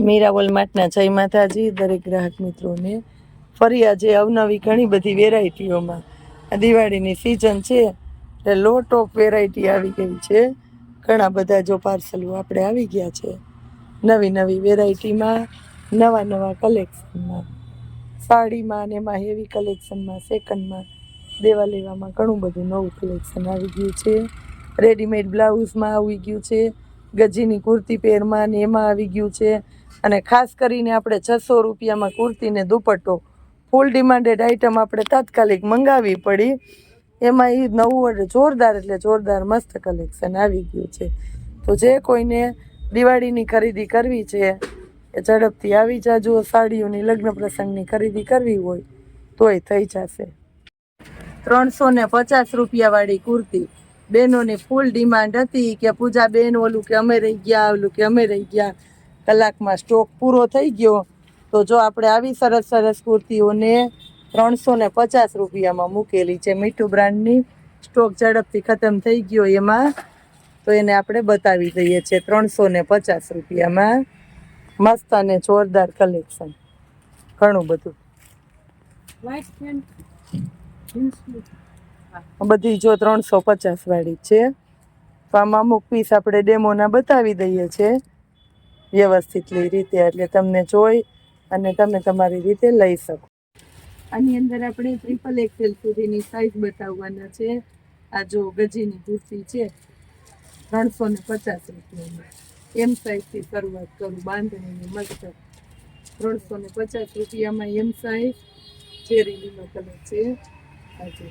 મીરા વોલમાર્ટના જય માતાજી, દરેક ગ્રાહક મિત્રોને. ફરી આજે અવનવી ઘણી બધી વેરાયટીઓમાં. દિવાળીની સિઝન છે, એટલે લોટ ઓફ વેરાયટી આવી ગઈ છે. ઘણા બધા જો પાર્સલો આપણે આવી ગયા છે. નવી નવી વેરાયટીમાં નવા નવા કલેક્શનમાં સાડીમાં અને એમાં હેવી કલેક્શનમાં સેકન્ડમાં દેવા લેવામાં ઘણું બધું નવું કલેક્શન આવી ગયું છે. રેડીમેડ બ્લાઉઝમાં આવી ગયું છે. ગજીની કુર્તી પેરમાં ને એમાં આવી ગયું છે. અને ખાસ કરીને આપણે છસો રૂપિયામાં કુર્તીને દુપટ્ટો ફૂલ ડિમાન્ડેડ આઇટમ આપણે તાત્કાલિક મંગાવી પડી. એમાં એ નવું જોરદાર એટલે જોરદાર મસ્ત કલેક્શન આવી ગયું છે. તો જે કોઈને દિવાળીની ખરીદી કરવી છે, એ ઝડપથી આવી જાજો. સાડીઓની લગ્ન પ્રસંગની ખરીદી કરવી હોય તોય થઈ જશે. ત્રણસો ને પચાસ રૂપિયાવાળી કુર્તી. બહેનોની ફૂલ ડિમાન્ડ હતી કે પૂજા બેન ઓલું કે અમે રહી ગયા, ઓલું કે અમે રહી ગયા. કલાકમાં સ્ટોક પૂરો થઈ ગયો તો જો આપણે આવી સરસ સરસ કુર્તીઓને ત્રણસો ને પચાસ રૂપિયામાં મૂકેલી છે. મીઠું બ્રાન્ડની સ્ટોક ઝડપથી ખતમ થઈ ગયો એમાં. તો એને આપણે બતાવી દઈએ છીએ ત્રણસો ને પચાસ રૂપિયામાં. મસ્ત અને જોરદાર કલેક્શન. ઘણું બધું. બધી જો ત્રણસો પચાસ વાળી છે. તો આમાં અમુક પીસ આપણે ડેમોના બતાવી દઈએ છીએ. વ્યવસ્થિત રીતે એટલે તમને જોઈ અને તમે તમારી રીતે લઈ શકો આની અંદર આપણે ટ્રિપલ એક્સેલ સુધીની સાઈઝ બતાવવાના છે આ જો ગજીની કુર્તી છે ત્રણસો ને પચાસ રૂપિયાની એમ સાઈઝથી શરૂઆત કરું બાંધણીની મસ્ત ત્રણસો ને પચાસ રૂપિયામાં એમ સાઈઝ ચેરી લીલો કલર છે આ જો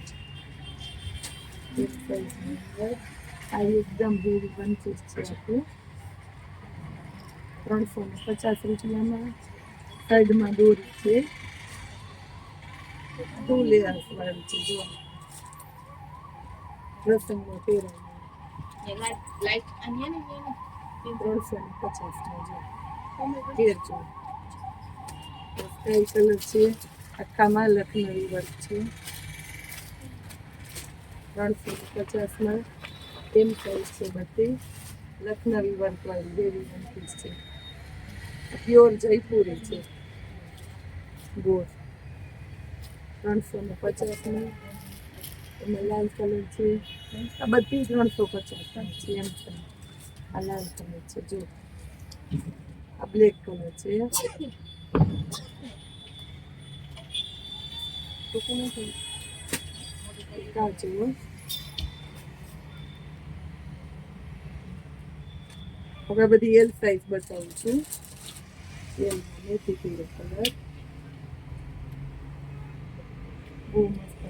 અંદર આ એકદમ ભીડ બનતું છે આપણું ત્રણસો ને પચાસ રૂપિયામાં સાઈડમાં દોરી છે ટુ લેયર્સ વાળી છે જો પ્રસંગમાં પહેરાય ત્રણસો ને પચાસમાં જો તેર જો સ્કાય કલર છે આખામાં લખનવી વર્ક છે ત્રણસો ને પચાસમાં એમ સાઈઝ છે બધી લખનવી વર્ક વાળી દેવી વનપીસ છે પ્યોર જયપુરી છે. ગોળ ત્રણસો ને. પચાસની એમાં લાલ કલર છે. આ બધી ત્રણસો પચાસ છે એમ છે. આ લાલ કલર છે, જો. આ બ્લેક કલર છે. કાચું હવે બધી એલ સાઈઝ બતાવું છું. કલર બહુ મસ્ત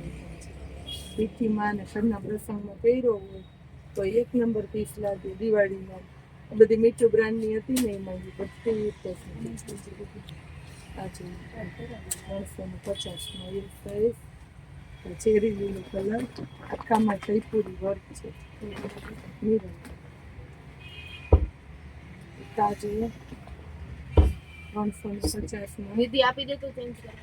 પીઠીમાં અને ઘરના પ્રસંગમાં પહેર્યો હોય તો એક નંબર પીસ લાગે દિવાળીમાં બધી મીઠું બ્રાન્ડની હતી ને એમાં પચાસમાં એલ સાઈઝ ચેરી કલર આખામાં જયપુરી વર્ક છે તાજુ ત્રણસો ને પચાસમાં નિધિ આપી દે તો ચેન્જ કર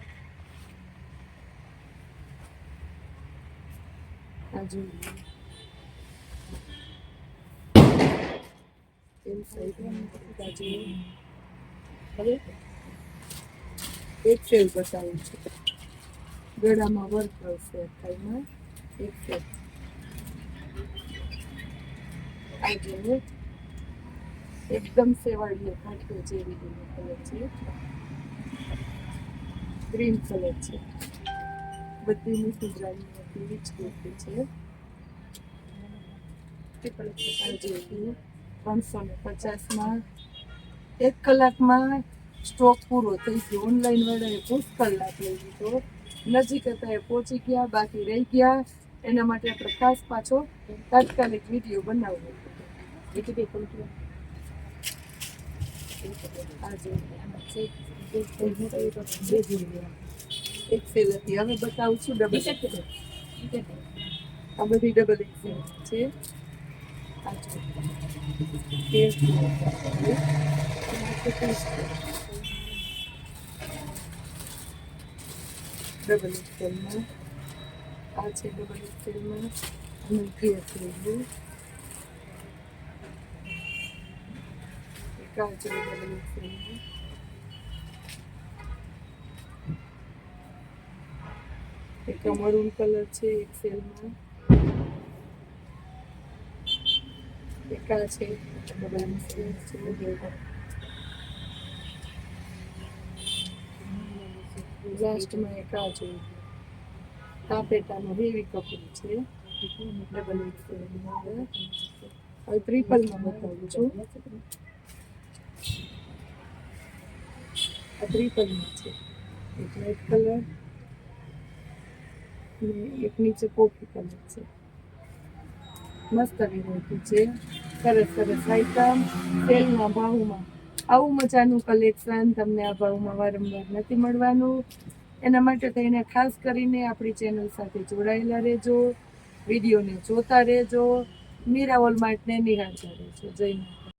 હવે એક સેલ બતાવું છું ગળામાં વર્ક આવશે અખાઈમાં એક સેલ આ જોઈએ એકદમ સેવાળીઓ કાંઠો જેવી કલર છે. ગ્રીન કલર છે. બધી બ્રાન્ડની હતી રીચ કુર્તી છે. આ જેવી ત્રણસો ને પચાસમાં એક કલાકમાં સ્ટોક પૂરો થઈ ગયો. ઓનલાઈન વાળાએ પૂછ કલાક લઈ લીધો નજીક હતા એ પહોંચી ગયા, બાકી રહી ગયા. એના માટે આપણે ખાસ પાછો તાત્કાલિક વીડિયો બનાવવો બે ફોન કરો આજે એક સેલ હતી હવે બતાવું છું ડબલ આ બધી ડબલ એક્સેલ છે આ જો. તેર કિલો છે. એમાં કેટલી છે? ડબલ એક્સેલમાં આ છે ડબલ એક્સેલમાં અને કેસ લેવું కాజు మిగిలిన એક મરૂન કલર છે એક સેલમાં એક આ છે લાસ્ટમાં એક આ છે તાપેટામાં હેવી કપડું છે ડબલ એક્સેલમાં હવે ટ્રિપલમાં બતાવું છું. આ ટ્રિપલમાં છે. એક રેડ કલર ને એક નીચે કોફી કલર છે. મસ્ત વેરાયટી છે. સરસ સરસ આઈટમ સેલના ભાવમાં આવું મજાનું કલેક્શન તમને આ ભાવમાં વારંવાર નથી મળવાનું. એના માટે થઈને ખાસ કરીને આપણી ચેનલ સાથે જોડાયેલા રહેજો. વિડીયોને જોતા રહેજો. મીરા માર્ટને નિહાળતા રહેજો. જય